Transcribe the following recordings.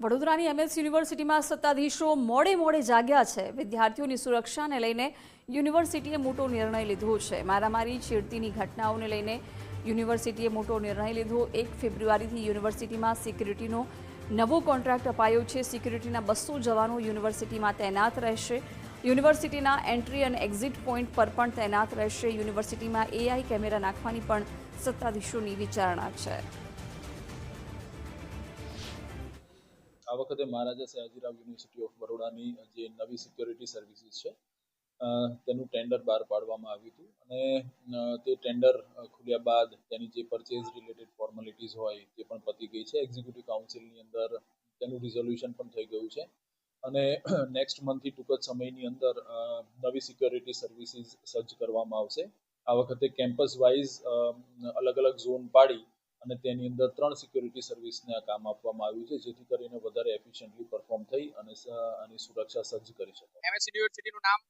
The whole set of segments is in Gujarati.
વડોદરાની એમએસ યુનિવર્સિટીમાં સત્તાધીશો મોડે મોડે જાગ્યા છે. વિદ્યાર્થીઓની સુરક્ષાને લઈને યુનિવર્સિટીએ મોટો નિર્ણય લીધો છે. મારામારી, છેડતીની ઘટનાઓને લઈને યુનિવર્સિટીએ મોટો નિર્ણય લીધો. એક ફેબ્રુઆરીથી યુનિવર્સિટીમાં સિક્યુરિટીનો નવો કોન્ટ્રાક્ટ અપાયો છે. સિક્યુરિટીના બસો જવાનો યુનિવર્સિટીમાં તૈનાત રહેશે. યુનિવર્સિટીના એન્ટ્રી અને એક્ઝિટ પોઈન્ટ પર પણ તૈનાત રહેશે. યુનિવર્સિટીમાં એઆઈ કેમેરા નાખવાની પણ સત્તાધીશોની વિચારણા છે. આ વખતે મહારાજા સયાજીરાવ યુનિવર્સિટી ઓફ બરોડાની જે નવી સિક્યોરિટી સર્વિસીસ છે તેનું ટેન્ડર બહાર પાડવામાં આવ્યું હતું. અને તે ટેન્ડર ખુલ્યા બાદ તેની જે પરચેઝ રિલેટેડ ફોર્માલિટીઝ હોય તે પણ પતી ગઈ છે. એક્ઝિક્યુટિવ કાઉન્સિલની અંદર તેનું રિઝોલ્યુશન પણ થઈ ગયું છે. અને નેક્સ્ટ મંથથી ટૂંક જ સમયની અંદર નવી સિક્યોરિટી સર્વિસીસ સજ્જ કરવામાં આવશે. આ વખતે કેમ્પસ વાઇઝ અલગ અલગ ઝોન પાડી અને તેની અંદર ત્રણ સિક્યોરિટી સર્વિસને કામ આપવામાં આવ્યું છે, જેથી કરીને વધારે એફિશિયન્ટલી પરફોર્મ થઈ અને આની સુરક્ષા સજ્જ કરી શકાય. એમએસ યુનિવર્સિટીનું નામ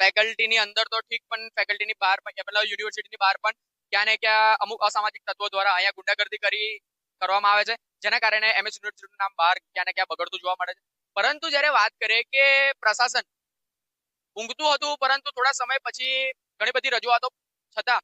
ફેકલ્ટીની અંદર તો ઠીક, પણ ફેકલ્ટીની બહાર પણ પેલા યુનિવર્સિટીની બહાર પણ ક્યાં ને ક્યાં અમુક અસામાજિક તત્વો દ્વારા અહીંયા ગુંડાગર્દી કરી, કરવામાં આવે છે. જેના કારણે એમએસ યુનિવર્સિટીનું નામ બહાર ક્યાં ને ક્યાં બગડતું જોવા મળે છે. પરંતુ જ્યારે વાત કરીએ કે પ્રશાસન, ઊંઘતું હતું, પરંતુ થોડા સમય પછી ઘણી બધી રજૂઆતો, છતાં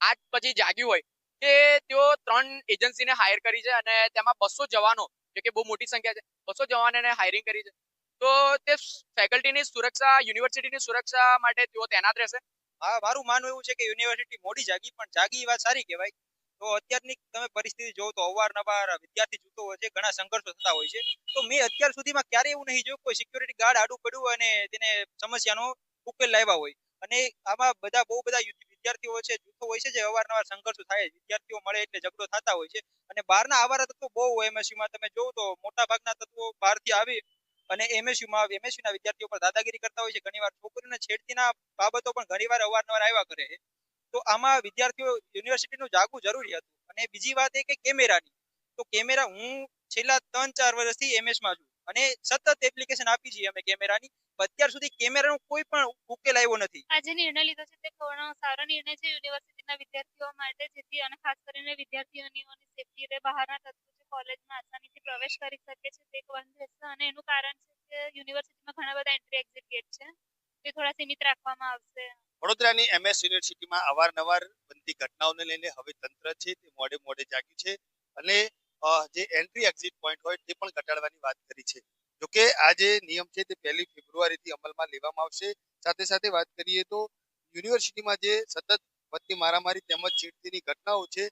આજ પછી જાગ્યું હોય કે તેઓ ત્રણ એજન્સીને હાયર કરી છે અને તેમાં બસો જવાનો, જે કે બહુ મોટી સંખ્યા છે, બસો જવાનોને હાયરિંગ કરી છે. તો તે ફેકલ્ટીની સુરક્ષા યુનિવર્સિટીની સુરક્ષા માટે તેઓ તૈનાત રહેશે. હા, મારું માનવું એવું છે કે યુનિવર્સિટી મોડી જાગી, પણ જાગી એ વાત સારી કહેવાય. તો અત્યારની તમે પરિસ્થિતિ જોવો તો અવારનવાર વિદ્યાર્થી જૂથો છે, ઘણા સંઘર્ષો થતા હોય છે. તો મેં અત્યાર સુધીમાં ક્યારે એવું નહીં જોયું કોઈ સિક્યોરિટી ગાર્ડ આડું પડ્યું અને તેને સમસ્યાનો ઉકેલ લાવ્યા હોય. અને આમાં બધા બહુ બધા વિદ્યાર્થીઓ છે, જૂથો હોય છે, જે અવારનવાર સંઘર્ષો થાય. વિદ્યાર્થીઓ મળે એટલે ઝઘડો થતા હોય છે. અને બહારના આવારા તત્વો બહુ હોય MSU માં. તમે જોવો તો મોટા ભાગના તત્વો બહારથી આવી અને એમએસયુમાં એમએસયુના વિદ્યાર્થીઓ પર દાદાગીરી કરતા હોય છે. ઘણીવાર છોકરીઓને છેડતીના બાબતો પણ ઘણીવાર અવારનવાર આવ્યા કરે છે. તો આમાં વિદ્યાર્થીઓ યુનિવર્સિટીનું જાગવું જરૂરી હતું. અને બીજી વાત એ કે કેમેરાની. તો કેમેરા હું છેલ્લા ત્રણ ચાર વર્ષથી એમએસમાં છું. અને સતત એપ્લિકેશન આપી છીએ અમે કેમેરાની. અત્યાર સુધી કેમેરાનો કોઈ પણ ઉકેલ આવ્યો નથી. આ જે નિર્ણય લીધો છે તે ઘણો સારો નિર્ણય છે યુનિવર્સિટીના વિદ્યાર્થીઓ માટે. જેથી અને ખાસ કરીને વિદ્યાર્થીઓની સેફટી રહે. બહારના તત્વો જે કોલેજમાં આસાનીથી પ્રવેશ કરી શકે છે. તે બંધ રહેશે અને એનું કારણ છે કે યુનિવર્સિટીમાં ઘણા બધા એન્ટ્રી એક્ઝિટ ગેટ છે. તે થોડા સીમિત રાખવામાં આવશે. વડોદરાની એમએસ યુનિવર્સિટીમાં અવારનવાર બનતી ઘટનાઓને લઈને હવે તંત્ર છે તે મોડે મોડે જાગ્યું છે. અને જે એન્ટ્રી એક્ઝિટ પોઈન્ટ હોય તે પણ ઘટાડવાની વાત કરી છે. જોકે આ જે નિયમ છે તે પહેલી ફેબ્રુઆરીથી અમલમાં લેવામાં આવશે. સાથે સાથે વાત કરીએ તો યુનિવર્સિટીમાં જે સતત વધતી મારામારી તેમજ ચીડતીની ઘટનાઓ છે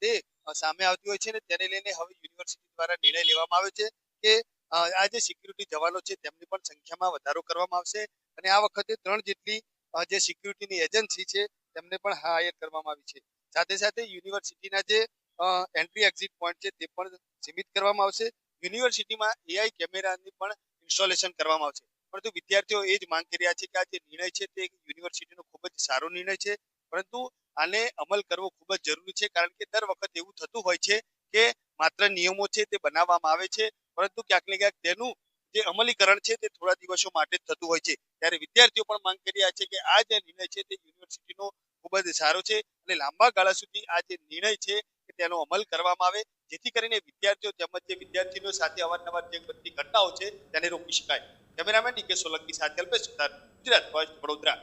તે સામે આવતી હોય છે ને તેને લઈને હવે યુનિવર્સિટી દ્વારા નિર્ણય લેવામાં આવ્યો છે કે આ જે સિક્યુરિટી જવાનો છે તેમની પણ સંખ્યામાં વધારો કરવામાં આવશે અને આ વખતે ત્રણ જેટલી જે સિક્યુરિટીની એજન્સી છે તેમને પણ હાયર કરવામાં આવી છે. સાથે સાથે યુનિવર્સિટીના જે એન્ટ્રી એક્ઝિટ પોઈન્ટ છે તે પણ સીમિત કરવામાં આવશે. યુનિવર્સિટીમાં એઆઈ કેમેરાની પણ ઇન્સ્ટોલેશન કરવામાં આવશે. પરંતુ વિદ્યાર્થીઓ એ જ માંગ કરી રહ્યા છે કે આ જે નિર્ણય છે તે યુનિવર્સિટીનો ખૂબ જ સારો નિર્ણય છે. પરંતુ આને અમલ કરવો ખૂબ જ જરૂરી છે કારણ કે દર વખત એવું થતું હોય છે કે માત્ર નિયમો છે તે બનાવવામાં આવે છે, પરંતુ ક્યાંક ને ક્યાંક તેનું જે અમલીકરણ છે તે થોડા દિવસો માટે જ થતું હોય છે. ત્યારે વિદ્યાર્થીઓ પણ માંગ કરી રહ્યા છે કે આ જે નિર્ણય છે તે યુનિવર્સિટીનો ખૂબ જ સારો છે અને લાંબા ગાળા સુધી આ જે નિર્ણય છે તેનો અમલ કરવામાં આવે, જેથી કરીને વિદ્યાર્થીઓ તેમજ જે વિદ્યાર્થીઓ સાથે અવારનવાર જે બધી ઘટનાઓ છે તેને રોકી શકાય. કેમેરામેન ડીકે સોલંકી સાથે અલ્પેશ ગુજરાત ફર્સ્ટ વડોદરા.